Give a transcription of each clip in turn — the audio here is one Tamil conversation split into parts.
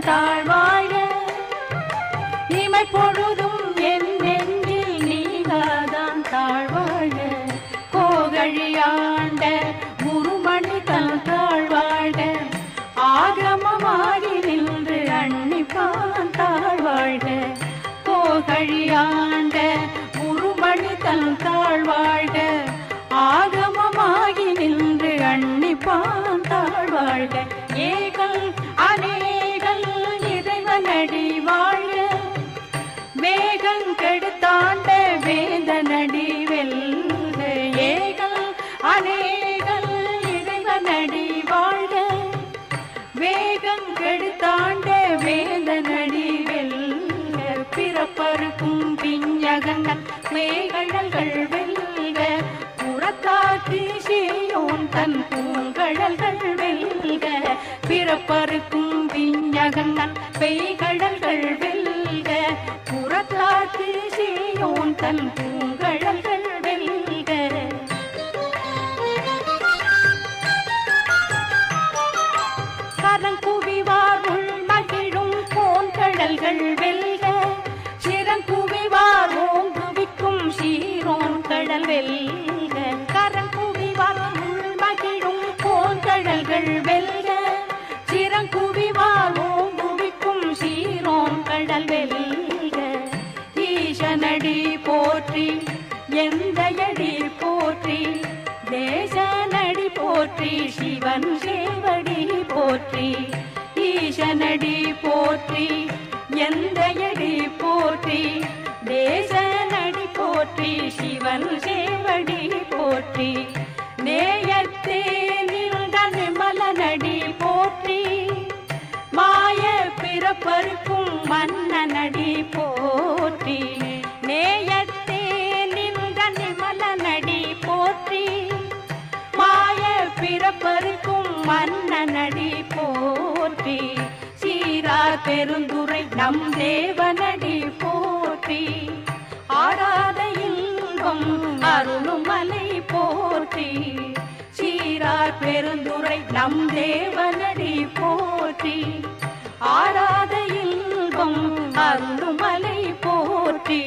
நாதன் தாழ்வாழ்க இமை பொழுதும் என் நெஞ்சில் நீங்காதான் தாழ்வாழ்க கோகழியாண்ட குருமணி தன் தாழ்வாழ ஆகமமாகி நின்று அன்னிப்பான் தாழ்வாழ கோகழியாண்ட குருமணி தன் தாழ்வாழ ஆகமமாகி நின்று அன்னிப்பான் தாழ்வாழ ஏகல் அநேகல் மேகழல்கள் வெல்க புறத்தாக்கு செய்யோன் தன் பூங்கழல்கள் வெல்க. பிறப்பருக்கும் பிஞ்சகங்கள் பெய்கழல்கள் வெல்க புறத்தாக்கு செய்யோன் தன் பூங்கழல்கள் வெல்க. கரங்குவிவார் உள் மகிழும் போன்கடல்கள் வெல்க. சிவன் சேவடி போற்றி ஈசனடி போற்றி எந்தையடி போற்றி தேசனடி போற்றி சிவன் சேவடி போற்றி நேயத்தே நின்ற நிமலனடி போற்றி மாய பிறப்பருக்கும் மன்னனடி போற்றி பிறப்பருக்கும் மன்னனடி போற்றி. சீரார் பெருந்துரை நம் தேவனடி போற்றி. ஆராத இன்பம் அருளுமலை போற்றி. சீரார் பெருந்துரை நம் தேவனடி போற்றி. ஆராத இன்பம் அருளுமலை போற்றி.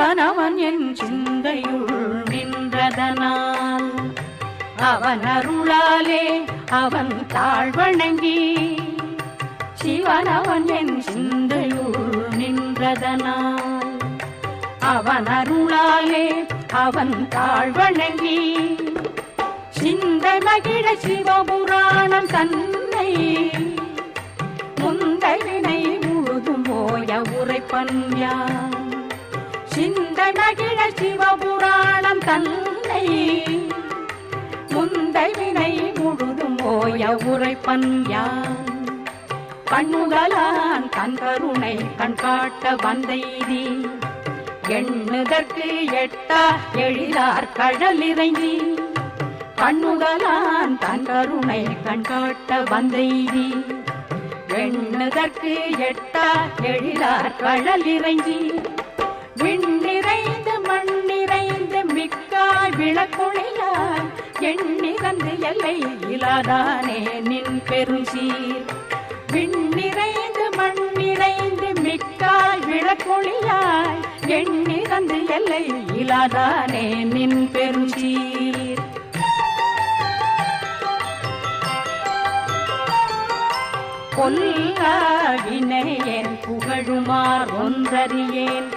சிவனவன் என் சிந்தையுள் நின்றதனால் அவன் அருளாலே அவன் தாழ்வணங்கி சிவனவன் என் சிந்தையுள் நின்றதனால் அவன் அருளாலே அவன் தாழ்வணங்கி சிந்தை மகிழ சிவபுராணம் தன்னை முந்தை வினை முழுதும் போய உரைப்பன் யான். சிந்தை மகிழ சிவபுராணம் தன்னை. முந்தை வினை முழுதும் ஓய உரைப்பன் யான். கண்ணுகளான் தன் கண்காட்ட வந்தைதி எண்ணுதற்கு எட்டா எழிலார் கழலிறங்கி கண்ணுகளான் கண்ணுதலான் கண்காட்ட வந்தைதி எண்ணுதற்கு எட்டா எழிலார் கழலிறங்கி கழல் இறைஞ்சி விண்ணிறைந்து மண்ணிறைந்து மிக்காய் விளக்குழியாய் எண்ணிறந்து எல்லை இலாதானே நின் பெருசீர் விண்ணிறைந்து மண்ணிறைந்து மிக்காய் விளக்குழியாய் எண்ணிறந்து எல்லை இலாதானே நின் பெருசீர் பொல்லாவினையேன் புகழுமார் ஒன்றறியேன்.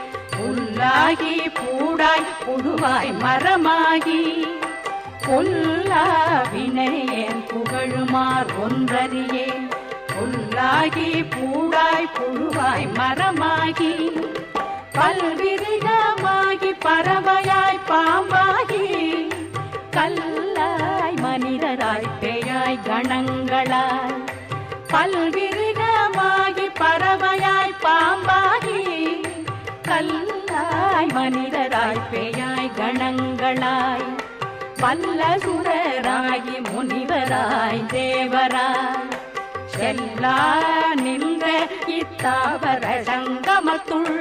புல்லாகி பூடாய் புழுவாய் மரமாகி. பொல்லாவினையேன் புகழுமார் ஒன்றறியே? புல்லாகி பூடாய் புழுவாய் மரமாகி. பல்விரிதமாகி பறவையாய் பாம்பாகி மனிதராய் மனிதராய் பேயாய் கணங்களாய் பல்ல சுரராகி முனிவராய் தேவராய். செல்லா நின்ற இத்தாவர சங்கமத்துள்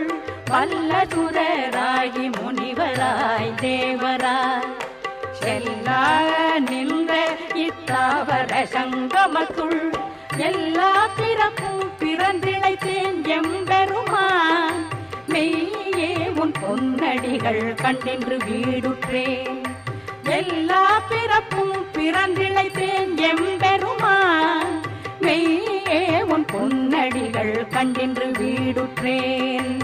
பல்ல சுரராகி முனிவராய் தேவராய். செல்லா நின்ற இத்தாவர சங்கமத்துள் எல்லா பிறப்பும் பிறந்திழைத்தேன் எம்ப பொன்னடிகள் கண்டென்று வீடுற்றேன் எல்லா பிறப்பும் பிறந்திழைத்தேன் எம்பெருமான். மெய்யே உன் பொன்னடிகள் கண்டென்று வீடுற்றேன்.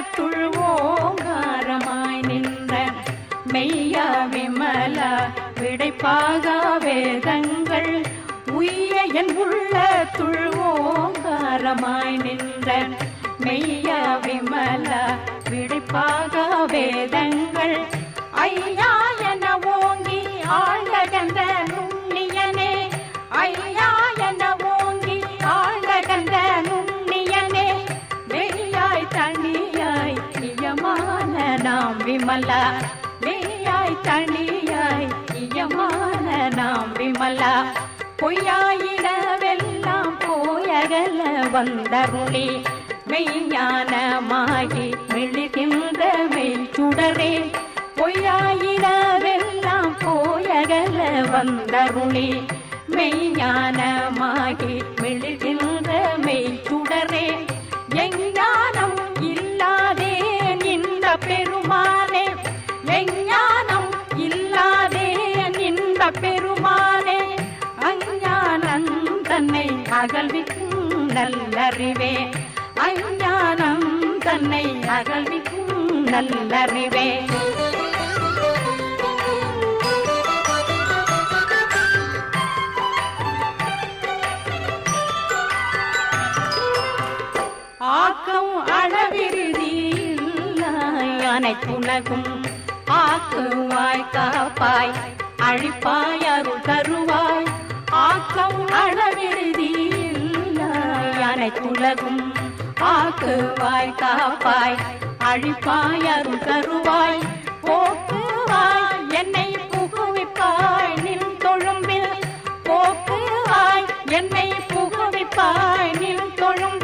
உள்ள துழ்வோங்காரமாய் நின்ற மெய்யா விமல விடைப்பாக வேதங்கள். உய்ய என் உள்ள துழ்வோங்காரமாய் நின்ற மெய்யா விமல விடைப்பாக வேதங்கள். ஐயா என ஓங்கி ஆள் விமலா மெய்யாய் தனியாய் இயமான நாம் விமலா. பொய்யாயிடவெல்லாம் போயகல வந்தருளி மெய்ஞானமாகி மெழுகின்ற மெய் சுடரே. பொய்யாயிடவெல்லாம் போயகல வந்தருளி மெய்ஞானமாகி மெழுகின்ற மெய் சுடரே. எஞ்ஞானம் இல்லாதே இந்த பெருமானே மெஞ்ஞானம் இல்லாதே நின்ற பெருமானே. அஞ்ஞானம் தன்னை அகழ்விக்கும் நல்லறிவே அஞ்ஞானம் தன்னை அகழ்விக்கும் நல்லறிவே ஆக்கம் அளவிருதி அனைத்துலகும் ஆக்குவாய் காப்பாய். அழிப்பாய் அருள் தருவாய். ஆக்கம் அளவிருதி அனைத்துலகும் ஆக்குவாய் காப்பாய். அழிப்பாய் அருள் தருவாய். போக்குவாய் என்னை புகுவிப்பாய். நின் தொழும்பில் போக்குவாய் என்னை புகுவிப்பாய். நின் தொழும்பில்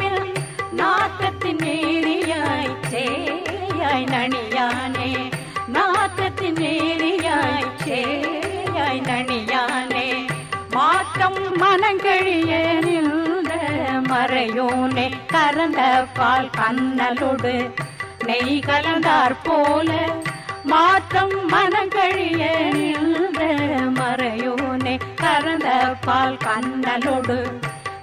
சேயாய் நணியானே நாட்டத்தின் நேரியாய் சேயாய் நணியானே மாற்றம் மனங்கழிய நின்ற மறையோனே கரந்த பால் கண்ணலுடு நெய் கலந்தார் போல. மாற்றம் மனங்கழிய நின்ற மறையோனே கரந்த பால் கண்ணலோடு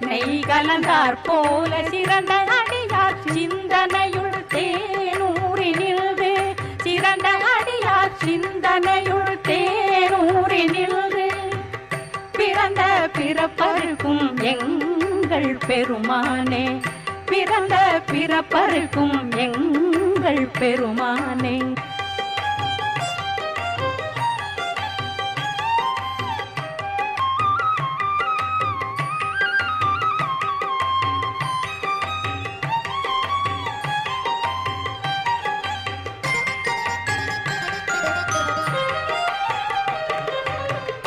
நெய் கலந்தார் போல. சிறந்த அடியார் சிந்தனை நில்வே சிறந்த அடியார் சிந்தனையுள் தேரூறி நில்வே. பிறந்த பிறப்பருக்கும் எங்கள் பெருமானே பிறந்த பிறப்பருக்கும் எங்கள் பெருமானே.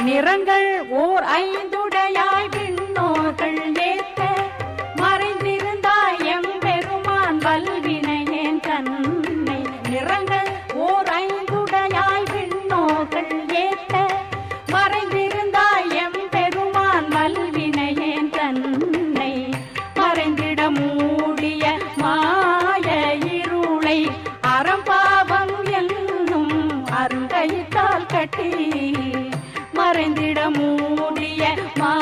நிறங்கள் ஓர் ஐந்துடையாய் விண்ணோர்கள் ஏத்த மறைந்திருந்தாய் எம் எம்பெருமான் வல்வினையேன் தன்னை? நிறங்கள் ஓர் ஐந்துடையாய் விண்ணோர்கள் ஏத்த மறைந்திருந்தாய் எம் எம்பெருமான் வல்வினையேன் தன்னை? மறைந்திட மூடிய மாய இருளை அறம்பாவம் என்னும் அருங்கைத்தால் கட்டி மறைந்திட மூடிய மா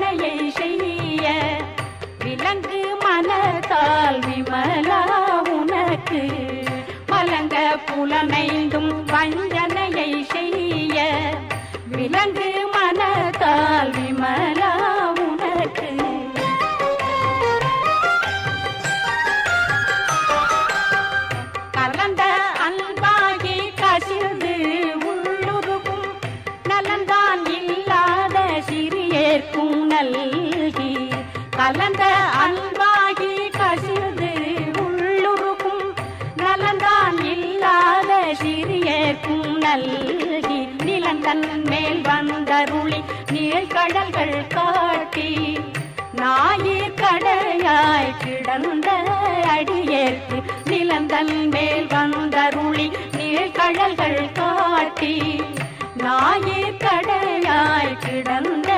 வஞ்சனையை செய்ய விலங்கு மனத்தால் விமலா உனக்கு. மலங்க புலனைந்தும் வஞ்சனையை செய்ய விலங்கு மனத்தால் விமலா நிலந்தான் இல்லாத சிறியர்க்கும் நல்கி நிலந்தன் மேல் வந்தருளி நீழ்கடல்கள் காட்டி. ஞாயிற் கடையாய் கிடந்த அடியேற்கு நிலந்தன் மேல் வந்தருளி நீழ்கடல்கள் காட்டி. ஞாயிற் கடையாய் கிடந்த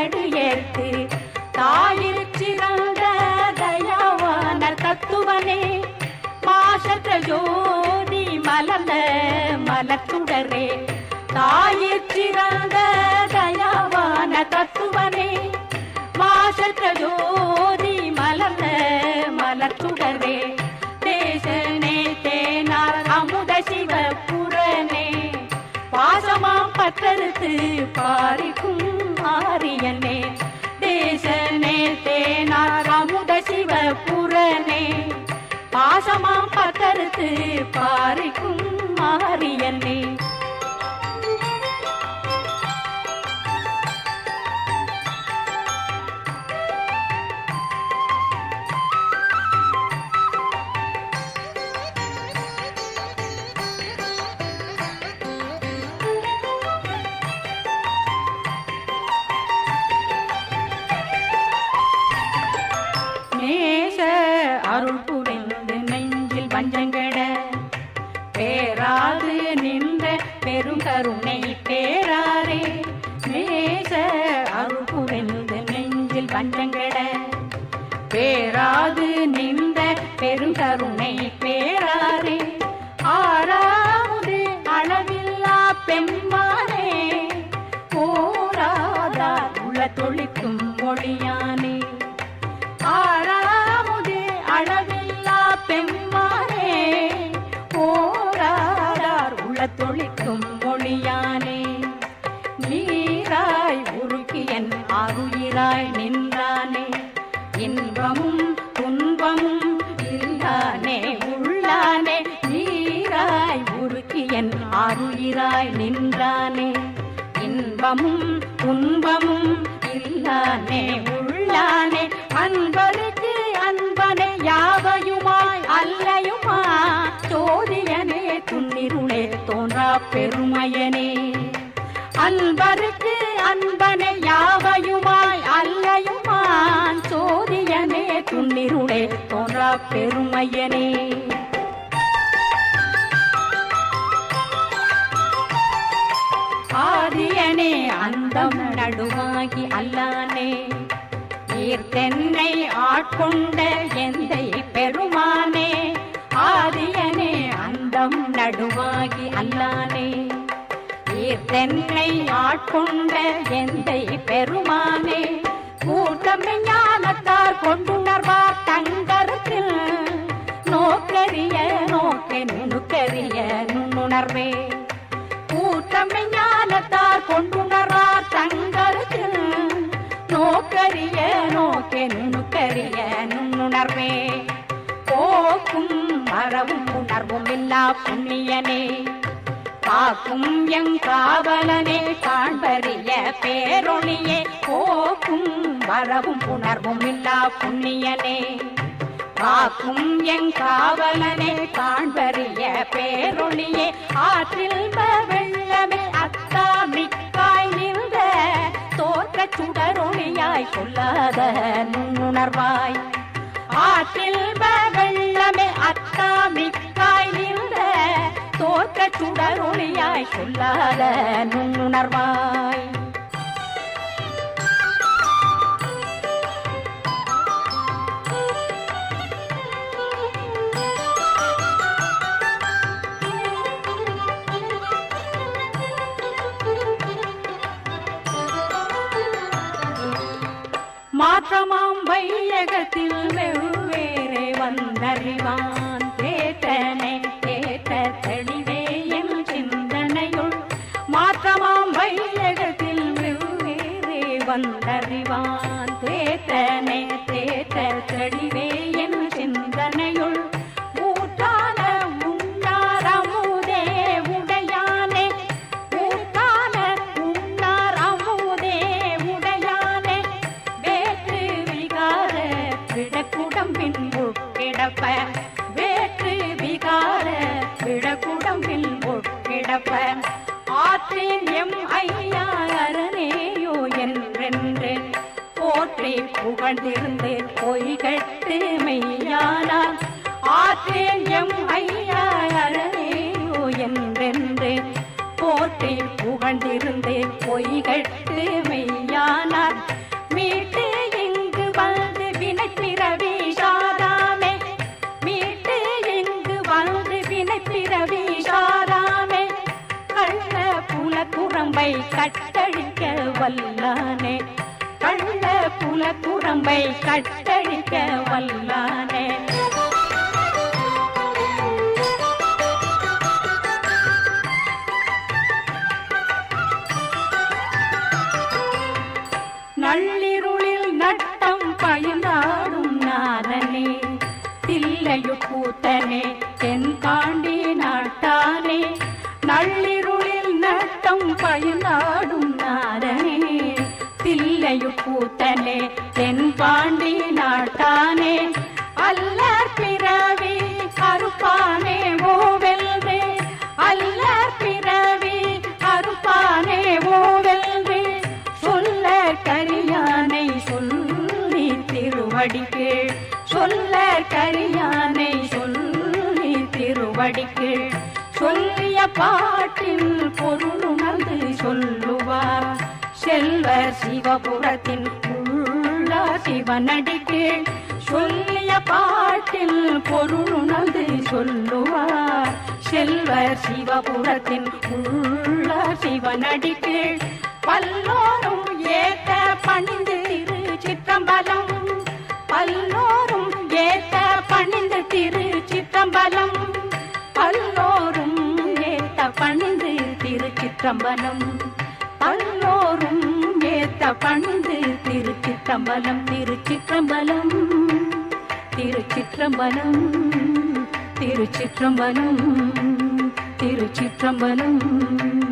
அடியேற்கு தாயிற் சிறந்த தயாவான தத்துவனே. ஜோதி மலர்ந்த மலத்துடரே தாயிற் சிறந்த தயாவான தத்துவனே மாசற்ற ஜோதி மலர்ந்த மலத்துடரே தேசனே தேனார் அமுத சிவ புறனே பாசமாம் பற்றறுத்து பாரிக்கும் ஆரியனே. தேசனே தேனார் அமுத சிவ புறனே பாசமாம் பற்றறுத்து பாரிக்கும் ஆரியனே தொழிக்கும் மொழியானே. ஆறாமுதே அளவில்லா பெம்மானே போராடார் உள்ள தொழிக்கும் மொழியானே. நீராய் உருக்கியன் அருயிராய் நின்றானே. இன்பமும் துன்பமும் இல்லானே உள்ளானே. நீராய் உருக்கியன் அருயிராய் நின்றானே. இன்பமும் துன்பமும் உள்ளானே உள்ளானே. அன்பருக்கு அன்பனே யாவையுமாய் அல்லையுமா? சோதியனே துன்னிருளே தோன்றா பெருமையனே. அன்பருக்கு அன்பனே யாவையுமாய் அல்லையுமா சோதியனே துன்னிருளே தோன்றா பெருமையனே. அரியனே அந்தம் நடுவாகி அல்லானே. ஈர்த்தென்னை ஆட்கொண்ட எந்தை பெருமானே. ஆரியனே அந்தம் நடுவாகி அல்லானே. ஈர்த்தென்னை ஆட்கொண்ட எந்தை பெருமானே. கூட்டம் ஞானத்தார் கொண்டுணர்வார் தங்கருத்தில். நோக்கரிய நோக்க நுணுக்கரிய நுண்ணுணர்வே. கொண்டுணரா தங்களுக்கு. நோக்கரிய நோக்கே நுணுக்கரிய நுண்ணுணர்வே. போக்கும் மரவும் உணர்வும் இல்லா புண்ணியனே. காக்கும் எங் காவலனே காண்பறிய பேரொளியே போக்கும் மரவும் உணர்வும் இல்லா புண்ணியனே. காக்கும் எங் காவலனே காண்பறிய பேரொளியே ஆற்றில் வெள்ளமே அத்தா தோற்ற சுடரொளியாய் சொல்லாத நுண்ணுணர்வாய். ஆற்றில் வெள்ளமே அத்தா மிக்காய் நின்ற தோற்ற சுடரொளியாய் சொல்லாத நுண்ணுணர்வாய். மாற்றமாம் வையகத்தில் வெவ்வேறே வந்தறிவான் உட்கிடப்ப வினை கள்ள புல குரம்பை கட்டழிக்க வல்லானே. கள்ள புல குரம்பை கட்டழிக்க வல்லானே. பயந்தாடும் நாரனே தில்லையு கூத்தனே தென் பாண்டி நாட்டானே. அல்லற் பிறவி அறுப்பானே ஓவெல்வே அல்லற் பிறவி அறுப்பானே ஓவெல்வே சொல்ல கரியானை சொல்லி திருவடிக்கு சொல்ல கரியானை சொல்லி திருவடிக்கு. சொல்லிய பாட்டில் பொருள் சொல்லுவார். செல்வ சிவபுரத்தின் உள்ள சிவனடிக்கு சொல்லிய பாட்டில் பொருளுணர்ந்து சொல்லுவார். செல்வ சிவபுரத்தின் உள்ள சிவனடிக்கு பல்லோரும் ஏத்த பணிந்து திரு சிற்றம்பலம். பல்லோரும் ஏத்த பணிந்து திரு சிற்றம்பலம். பல்லோரும் ஏத்த பணிந்து திரு பல்லோரும் ஏத்த பணிந்து திருச்சிற்றம்பலம் திருச்சிற்றம்பலம். திருச்சிற்றம்பலம் திருச்சிற்றம்பலம் திருச்சிற்றம்பலம்.